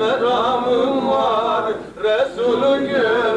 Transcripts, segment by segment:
meramım var Resulü gör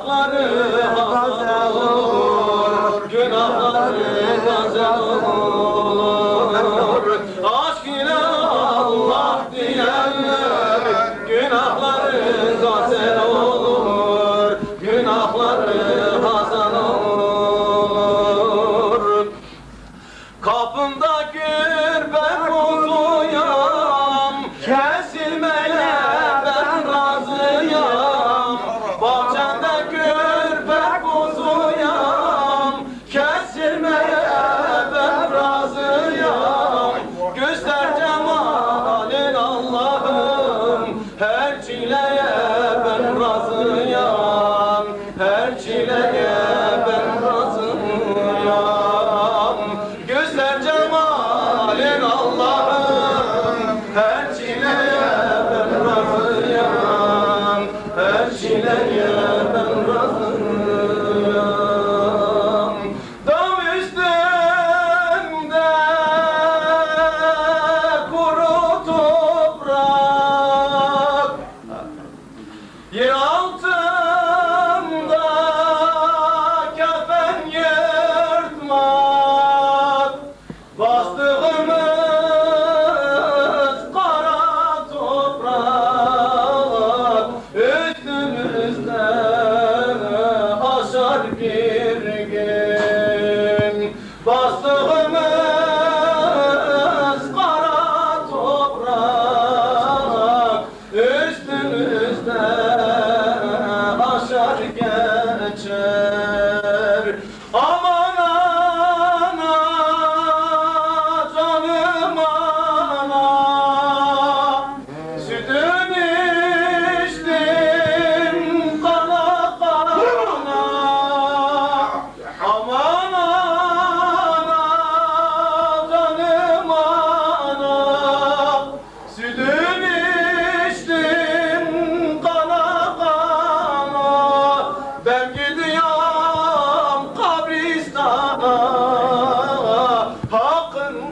Günahları taze olur Günahları taze olur Aşk ile Allah diyenler Günahları taze olur Günahları hasan olur. Kapında gül ben rozuyam Kesilmez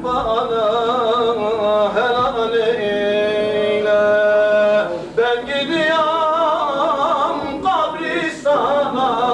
bana helal eyle. Ben gidiyorum kabristana